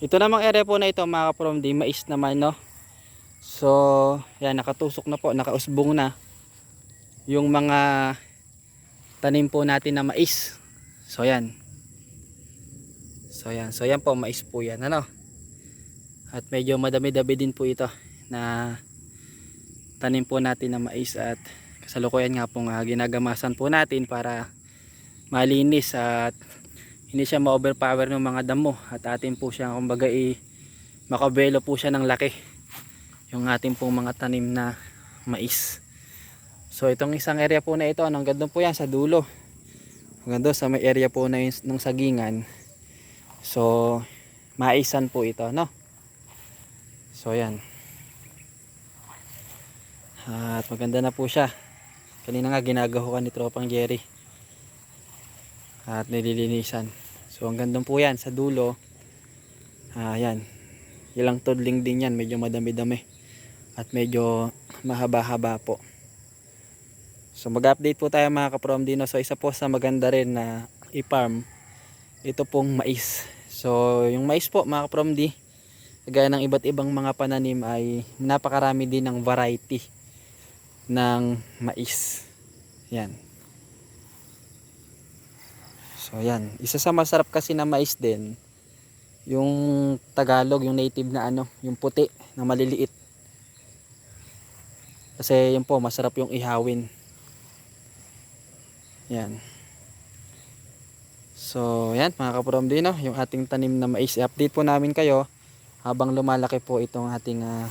Ito namang area po na ito mga from di mais naman no. So, yan nakatusok na po, nakausbong na yung mga tanim po natin na mais. So yan. So yan, so yan po mais po yan ano. At medyo madami-dami din po ito na tanim po natin na mais at kasalukuyan nga po nga ginagamasan po natin para malinis at hindi siya ma-overpower ng mga damo at atin po siya kumbaga i makabelo po siya ng laki yung ating pong mga tanim na mais. So itong isang area po na ito anong ganda po yan? Sa dulo. Doon sa may area po na yung, ng sagingan. So maisan po ito no? So yan. At maganda na po siya. Kanina nga ginagahukan ni Tropang Jerry at nililinisan. So ang ganda po yan sa dulo. Ah yan. Ilang tudling din yan. Medyo madami dami at medyo mahaba haba po. So mag update po tayo mga kaprom dino. So isa po sa maganda rin na i-farm ito pong mais. So yung mais po mga kaprom di gaya ng iba't ibang mga pananim ay napakarami din ng variety ng mais. Yan So yan, isa sa masarap kasi na mais din yung Tagalog, yung native na ano, yung puti na maliliit. Kasi yun po, masarap yung ihawin. Yan. So yan, mga kaprom din no, yung ating tanim na mais. I-update po namin kayo habang lumalaki po itong ating ah,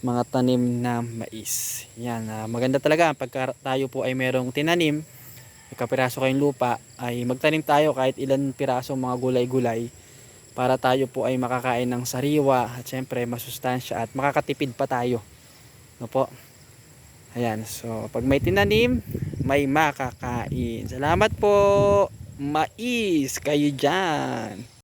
mga tanim na mais. Yan, ah, maganda talaga pagka tayo po ay merong tinanim kapiraso kayong lupa ay magtanim tayo kahit ilan piraso mga gulay-gulay para tayo po ay makakain ng sariwa at syempre masustansya at makakatipid pa tayo. No po? Ayan so pag may tinanim may makakain. Salamat po! Mais kayo dyan